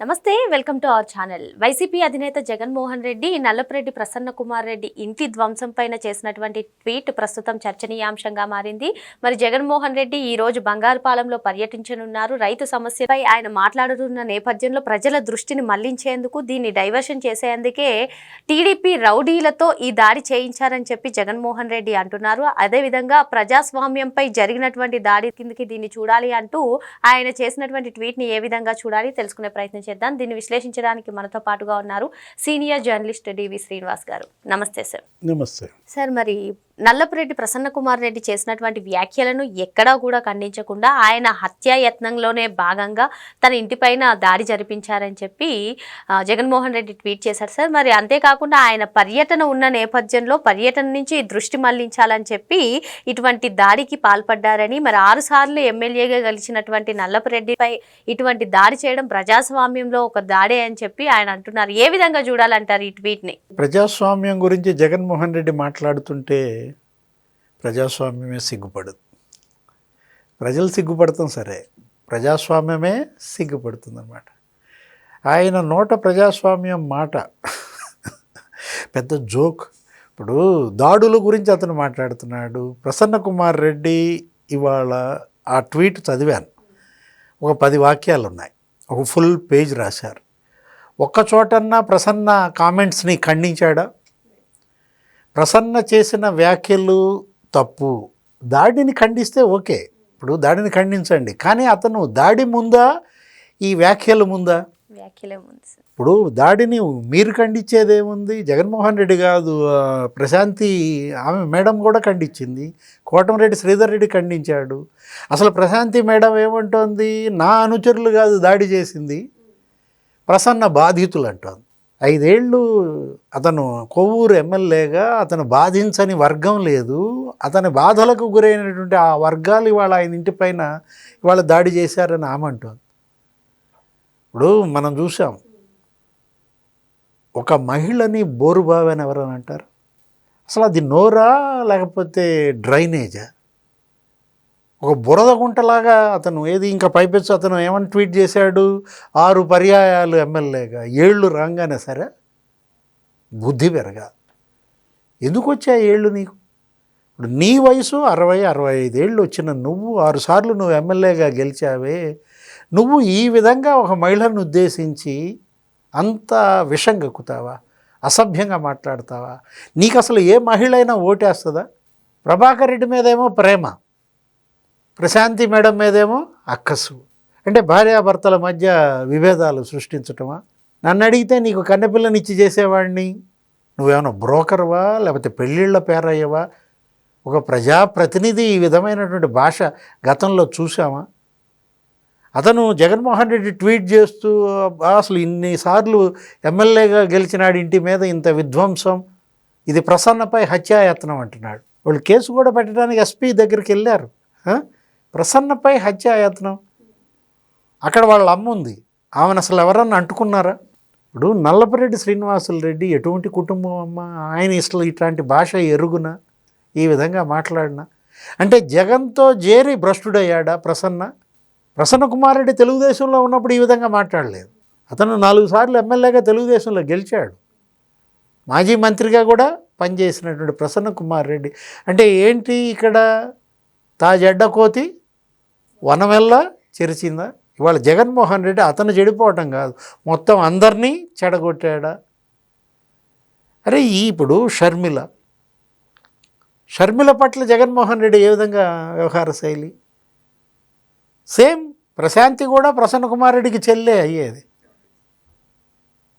నమస్తే welcome to our channel. YCP అధినేత జగన్మోహన్ రెడ్డి నల్లపురెడ్డి ప్రసన్న కుమార్ రెడ్డి ఇంటి ధ్వంసం పైన చేసినటువంటి ట్వీట్ ప్రస్తుతం చర్చనీయాంశంగా మారింది. మరి జగన్మోహన్ రెడ్డి ఈ రోజు బంగారుపాలెంలో పర్యటించనున్నారు. రైతు సమస్యపై ఆయన మాట్లాడుతున్న నేపథ్యంలో ప్రజల దృష్టిని మళ్ళించేందుకు దీన్ని డైవర్షన్ చేసేందుకే టీడీపీ రౌడీలతో ఈ దాడి చేయించారని చెప్పి జగన్మోహన్ రెడ్డి అంటున్నారు. అదేవిధంగా ప్రజాస్వామ్యంపై జరిగినటువంటి దాడి కిందకి దీన్ని చూడాలి అంటూ ఆయన చేసినటువంటి ట్వీట్ని ఏ విధంగా చూడాలి తెలుసుకునే ప్రయత్నం చేద్దాం. దీన్ని విశ్లేషించడానికి మనతో పాటుగా ఉన్నారు సీనియర్ జర్నలిస్ట్ డివి శ్రీనివాస్ గారు. నమస్తే సార్. నమస్తే. సార్ మరి నల్లపురెడ్డి ప్రసన్న కుమార్ రెడ్డి చేసినటువంటి వ్యాఖ్యలను ఎక్కడా కూడా ఖండించకుండా ఆయన హత్యాయత్నంలోనే భాగంగా తన ఇంటిపైన దాడి జరిపించారని చెప్పి జగన్మోహన్ రెడ్డి ట్వీట్ చేశారు సార్. మరి అంతేకాకుండా ఆయన పర్యటన ఉన్న నేపథ్యంలో పర్యటన నుంచి దృష్టి మళ్ళించాలని చెప్పి ఇటువంటి దాడికి పాల్పడ్డారని మరి ఆరు సార్లు ఎమ్మెల్యేగా గెలిచినటువంటి నల్లపురెడ్డిపై ఇటువంటి దాడి చేయడం ప్రజాస్వామ్యంలో ఒక దాడే అని చెప్పి ఆయన అంటున్నారు. ఏ విధంగా చూడాలంటారు ఈ ట్వీట్ని? ప్రజాస్వామ్యం గురించి జగన్మోహన్ రెడ్డి మాట్లాడుతుంటే ప్రజాస్వామ్యమే సిగ్గుపడదు. ప్రజలు సిగ్గుపడతాం సరే ప్రజాస్వామ్యమే సిగ్గుపడుతుందన్నమాట. ఆయన నోట ప్రజాస్వామ్యం మాట పెద్ద జోక్. ఇప్పుడు దాడుల గురించి అతను మాట్లాడుతున్నాడు. ప్రసన్న కుమార్ రెడ్డి ఇవాళ ఆ ట్వీట్ చదివాను. ఒక పది వాక్యాలు ఉన్నాయి ఒక ఫుల్ పేజ్ రాశారు. ఒక్క చోటన్నా ప్రసన్న కామెంట్స్ని ఖండించాడా? ప్రసన్న చేసిన వ్యాఖ్యలు తప్పు. దాడిని ఖండిస్తే ఓకే. ఇప్పుడు దాడిని ఖండించండి. కానీ అతను దాడి ముందా? ఈ వ్యాఖ్యలు ముందా? ఇప్పుడు దాడిని మీరు ఖండించేదేముంది? జగన్మోహన్ రెడ్డి కాదు ప్రశాంతి ఆమె మేడం కూడా ఖండించింది. కోటమిరెడ్డి శ్రీధర్ రెడ్డి ఖండించాడు. అసలు ప్రశాంతి మేడం ఏమంటోంది? నా అనుచరులు కాదు దాడి చేసింది. ప్రసన్న బాధితులు అంటోంది. ఐదేళ్ళు అతను కొవ్వూరు ఎమ్మెల్యేగా అతను బాధించని వర్గం లేదు. అతని బాధలకు గురైనటువంటి ఆ వర్గాలు ఇవాళ ఆయన ఇంటిపైన ఇవాళ దాడి చేశారని ఆమె ఇప్పుడు మనం చూసాం. ఒక మహిళని బోరుబావి అని ఎవరని అంటారు? అసలు అది నోరా లేకపోతే డ్రైనేజా? ఒక బురద గుంటలాగా అతను ఏది ఇంకా పైపెచ్చు అతను ఏమని ట్వీట్ చేశాడు? ఆరు పర్యాయాలు ఎమ్మెల్యేగా ఏళ్ళు రాగానే సరే బుద్ధి పెరగ. ఎందుకు వచ్చా ఏళ్ళు నీకు? ఇప్పుడు నీ వయసు అరవై అరవై ఐదేళ్ళు వచ్చిన నువ్వు ఆరుసార్లు నువ్వు ఎమ్మెల్యేగా గెలిచావే. నువ్వు ఈ విధంగా ఒక మహిళను ఉద్దేశించి అంత విషం గక్కుతావా? అసభ్యంగా మాట్లాడతావా? నీకు అసలు ఏ మహిళ అయినా ఓటేస్తుందా? ప్రభాకర్ రెడ్డి మీదేమో ప్రేమ. ప్రశాంతి మేడం మీదేమో అక్కసు. అంటే భార్యాభర్తల మధ్య విభేదాలు సృష్టించటమా? నన్ను అడిగితే నీకు కన్నెపిల్లనిచ్చి చేసేవాడిని? నువ్వేమైనా బ్రోకర్వా? లేకపోతే పెళ్ళిళ్ళ పేరయ్యవా? ఒక ప్రజాప్రతినిధి ఈ విధమైనటువంటి భాష గతంలో చూసామా అతను జగన్మోహన్ రెడ్డి ట్వీట్ చేస్తూ అసలు ఇన్నిసార్లు ఎమ్మెల్యేగా గెలిచినాడు ఇంటి మీద ఇంత విధ్వంసం. ఇది ప్రసన్నపై హత్యాయత్నం అంటున్నాడు. వాళ్ళు కేసు కూడా పెట్టడానికి ఎస్పీ దగ్గరికి వెళ్ళారు. ప్రసన్నపై హత్యాయత్నం అక్కడ వాళ్ళ అమ్మ ఉంది. ఆమెను అసలు ఎవరన్నా అంటుకున్నారా? ఇప్పుడు నల్లపరెడ్డి శ్రీనివాసులు రెడ్డి ఎటువంటి కుటుంబం అమ్మ? ఆయన అసలు ఇట్లాంటి భాష ఎరుగున? ఈ విధంగా మాట్లాడిన? అంటే జగన్తో చేరి భ్రష్టుడయ్యాడా ప్రసన్న? ప్రసన్న కుమార్ రెడ్డి తెలుగుదేశంలో ఉన్నప్పుడు ఈ విధంగా మాట్లాడలేదు. అతను నాలుగు సార్లు ఎమ్మెల్యేగా తెలుగుదేశంలో గెలిచాడు. మాజీ మంత్రిగా కూడా పనిచేసినటువంటి ప్రసన్న కుమార్ రెడ్డి. అంటే ఏంటి ఇక్కడ తాజెడ్డ కోతి? వనమెల్లా చెరిచిందా? ఇవాళ జగన్మోహన్ రెడ్డి అతను చెడిపోవటం కాదు. మొత్తం అందరినీ చెడగొట్టాడా? అరే ఈ ఇప్పుడు షర్మిల. షర్మిల పట్ల జగన్మోహన్ రెడ్డి ఏ విధంగా వ్యవహార శైలి? సేమ్ ప్రశాంతి కూడా ప్రసన్న కుమార్ రెడ్డికి చెల్లే అయ్యేది.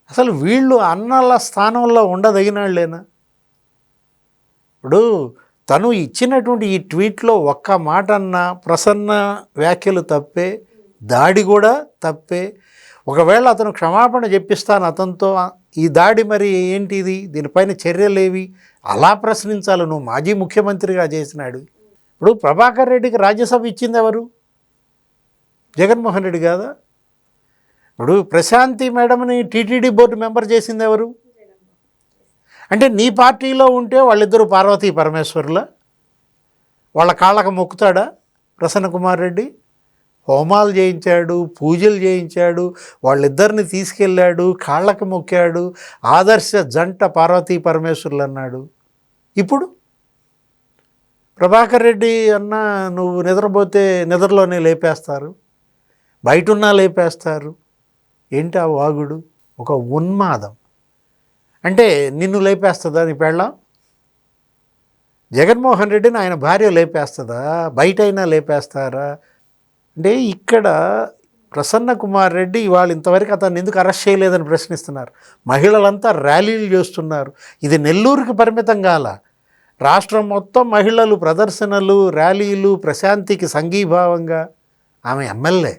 అసలు వీళ్ళు అన్నల స్థానంలో ఉండదగిన వాళ్ళేనా ఇప్పుడు తను ఇచ్చినటువంటి ఈ ట్వీట్లో ఒక్క మాట అన్న ప్రసన్న వ్యాఖ్యలు తప్పే దాడి కూడా తప్పే. ఒకవేళ అతను క్షమాపణ చెప్పిస్తాను అతనితో ఈ దాడి మరి ఏంటిది? దీనిపైన చర్యలేవి? అలా ప్రశ్నించాలి. నువ్వు మాజీ ముఖ్యమంత్రిగా చేసినాడు. ఇప్పుడు ప్రభాకర్ రెడ్డికి రాజ్యసభ ఇచ్చింది ఎవరు? జగన్మోహన్ రెడ్డి కాదా? ఇప్పుడు ప్రశాంతి మేడంని టీటీడీ బోర్డు మెంబర్ చేసింది ఎవరు? అంటే నీ పార్టీలో ఉంటే వాళ్ళిద్దరూ పార్వతీ పరమేశ్వరుల? వాళ్ళ కాళ్ళకు మొక్కుతాడా ప్రసన్న కుమార్ రెడ్డి? హోమాలు చేయించాడు పూజలు చేయించాడు వాళ్ళిద్దరిని తీసుకెళ్ళాడు కాళ్ళకు మొక్కాడు ఆదర్శ జంట పార్వతీ పరమేశ్వరులు అన్నాడు. ఇప్పుడు? ప్రభాకర్ రెడ్డి అన్న నువ్వు నిద్రపోతే నిద్రలోనే లేపేస్తారు. బయటున్నా లేపేస్తారు. ఏంటి ఆ వాగుడు? ఒక ఉన్మాదం. అంటే నిన్ను లేపేస్తుందా నీ పెళ్ళం? జగన్మోహన్ రెడ్డిని ఆయన భార్య లేపేస్తుందా? బయటైనా లేపేస్తారా? అంటే ఇక్కడ ప్రసన్న కుమార్ రెడ్డి ఇవాళ ఇంతవరకు అతన్ని ఎందుకు అరెస్ట్ చేయలేదని ప్రశ్నిస్తున్నారు. మహిళలంతా ర్యాలీలు చేస్తున్నారు. ఇది నెల్లూరుకి పరిమితం కాల. రాష్ట్రం మొత్తం మహిళలు ప్రదర్శనలు ర్యాలీలు ప్రశాంతికి సంఘీభావంగా. ఆమె ఎమ్మెల్యే.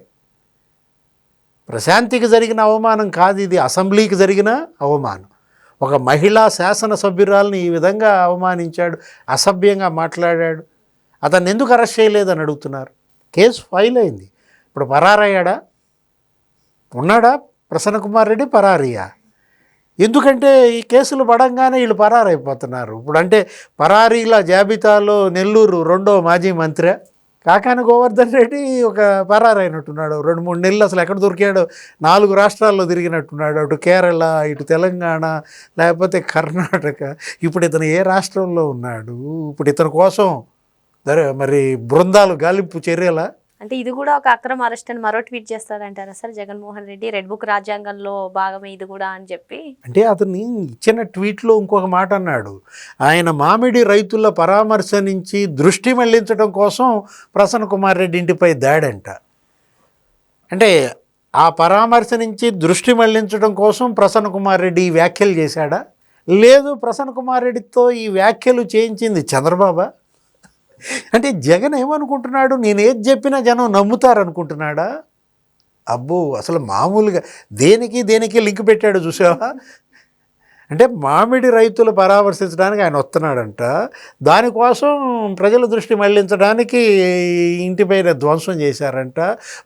ప్రశాంతికి జరిగిన అవమానం కాదు ఇది. అసెంబ్లీకి జరిగిన అవమానం. ఒక మహిళా శాసనసభ్యురాలని ఈ విధంగా అవమానించాడు అసభ్యంగా మాట్లాడాడు. అతన్ని ఎందుకు అరెస్ట్ చేయలేదని అడుగుతున్నారు. కేసు ఫైల్ అయింది. ఇప్పుడు పరారయ్యాడా? ఉన్నాడా? ప్రసన్న కుమార్ రెడ్డి పరారియా? ఎందుకంటే ఈ కేసులు పడంగానే వీళ్ళు పరారైపోతున్నారు. ఇప్పుడు అంటే పరారీల జాబితాలో నెల్లూరు రెండో మాజీ మంత్రి కాకాని గోవర్ధన్ రెడ్డి ఒక పరారైనట్టున్నాడు. రెండు మూడు నెలలు అసలు ఎక్కడ దొరికాడో? నాలుగు రాష్ట్రాల్లో తిరిగినట్టున్నాడు. అటు కేరళ ఇటు తెలంగాణ లేకపోతే కర్ణాటక. ఇప్పుడు ఇతను ఏ రాష్ట్రంలో ఉన్నాడు? ఇప్పుడు ఇతని కోసం దరే మరి బృందాలు గాలింపు చర్యలా? అంటే ఇది కూడా ఒక అక్రమ అరెస్ట్ అని మరో tweet చేస్తారంటారా sir? Jaganmohan Reddy red book రాజ్యాంగంలో భాగమే ఇది కూడా అని చెప్పి. అంటే అతను ఇచ్చిన ట్వీట్లో ఇంకొక మాట అన్నాడు. ఆయన మామిడి రైతుల పరామర్శ నుంచి దృష్టి మళ్ళించడం కోసం ప్రసన్న కుమార్ రెడ్డి ఇంటిపై దాడంట. అంటే ఆ పరామర్శ నుంచి దృష్టి మళ్ళించడం కోసం ప్రసన్న కుమార్ రెడ్డి ఈ వ్యాఖ్యలు చేశాడా? లేదు ప్రసన్న కుమార్ రెడ్డితో ఈ వ్యాఖ్యలు చేయించింది చంద్రబాబా? అంటే జగన్ ఏమనుకుంటున్నాడు? నేను ఏది చెప్పినా జనం నమ్ముతారనుకుంటున్నాడా? అబ్బో అసలు మామూలుగా దేనికి దేనికి లింక్ పెట్టాడు చూసావా? అంటే మామిడి రైతులు పరామర్శించడానికి ఆయన వస్తున్నాడంట. దానికోసం ప్రజల దృష్టి మళ్ళించడానికి ఇంటిపైన ధ్వంసం చేశారంట.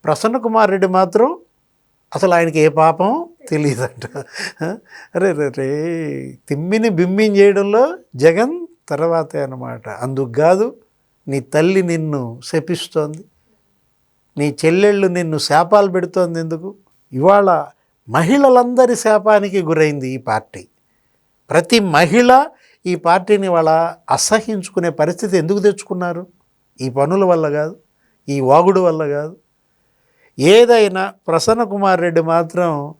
ప్రసన్న కుమార్ రెడ్డి మాత్రం అసలు ఆయనకి ఏ పాపం తెలియదంట. అరే రే రే తిమ్మిని బిమ్మిని చేయడంలో జగన్ తర్వాతే అన్నమాట. అందుకు కాదు నీ తల్లి నిన్ను శపిస్తోంది. నీ చెల్లెళ్ళు నిన్ను శాపాలు పెడుతోంది ఎందుకు? ఇవాళ మహిళలందరి శాపానికి గురైంది ఈ పార్టీ. ప్రతి మహిళ ఈ పార్టీని వాళ్ళ అసహించుకునే పరిస్థితి ఎందుకు తెచ్చుకున్నారు? ఈ పనుల వల్ల కాదు ఈ వాగుడు వల్ల కాదు. ఏదైనా ప్రసన్న కుమార్ రెడ్డి మాత్రం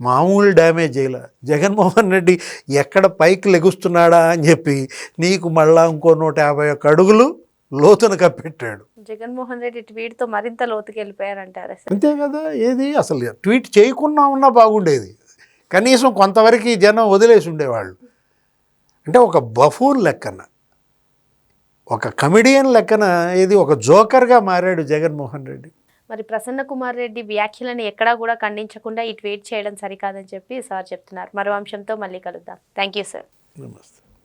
మామూలు డ్యామేజ్ చేయలే. జగన్మోహన్ రెడ్డి ఎక్కడ పైకి లెగుస్తున్నాడా అని చెప్పి నీకు మళ్ళా ఇంకో నూట యాభై ఒక్క అడుగులు లోతున కప్పెట్టాడు. జగన్మోహన్ రెడ్డి ట్వీట్తో మరింత లోతుకి వెళ్ళిపోయారంటారా అంతే కదా ఏది? అసలు ట్వీట్ చేయకుండా ఉన్నా బాగుండేది. కనీసం కొంతవరకు జనం వదిలేసి ఉండేవాళ్ళు. అంటే ఒక బఫూన్ లెక్కన ఒక కమిడియన్ లెక్కన ఏది ఒక జోకర్గా మారాడు జగన్మోహన్ రెడ్డి. మరి ప్రసన్న కుమార్ రెడ్డి వ్యాఖ్యలను ఎక్కడా కూడా ఖండించకుండా ఈ ట్వీట్ చేయడం సరికాదని చెప్పి సార్ చెప్తున్నారు. మరో అంశంతో మళ్ళీ కలుద్దాం. Thank you sir. నమస్తే.